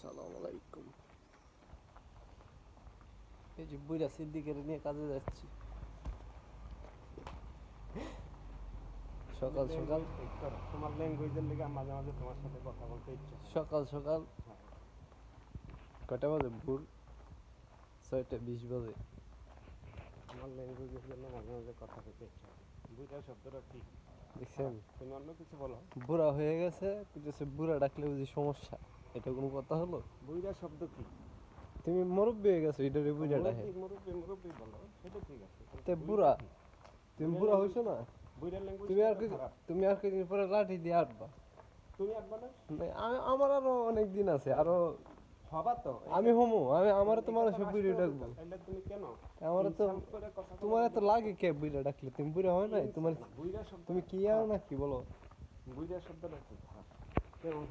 আসসালামু আলাইকুম। এই যে বুইরা সিদ্দিকের নিয়ে কাজে যাচ্ছি। সকাল সকাল। তোমার ল্যাঙ্গুয়েজের লেগে মাঝে মাঝে তোমার সাথে কথা বলতে ইচ্ছা সকাল সকাল। কটা বাজে ভোর? ছয়টা বিশ বাজে। তোমার ল্যাঙ্গুয়েজের জন্য মাঝে মাঝে কথা বলতে ইচ্ছা হয়। শব্দটা কি? দেখছেন? তুমি অন্য কিছু বলো। বুড়া হয়ে গেছে কিন্তু বুড়া ডাকলে বুঝি সমস্যা। এটা কোনো কথা হলো? বুইরা শব্দ কি? তুমি মুরব্বী হয়ে গেছো এটারে বুড়া ডাকে মুরব্বি মুরব্বি মুরব্বি বলো সেটা ঠিক আছে। তে বুড়া তুমি বুড়া হইছো না? বুইরা ল্যাঙ্গুয়েজ তুমি আর তুমি আর কিছুদিন পরে লাঠি দিয়ে আটবা তুমি একবার না? না, আমি- আমার আরও অনেক দিন আছে আরও হবা তো। আমি হোমো আমি আমার তোমার সব বুড়ি ডাকবো তো, তাইলে তুমি কেন? আমার তো? তোমার তো লাগে কে বুড়া ডাকলে? তুমি বুড়া হয় নাই? তোমার বুইরা তুমি কি আর না কি বলো? বুইরা শব্দটা কি কেমন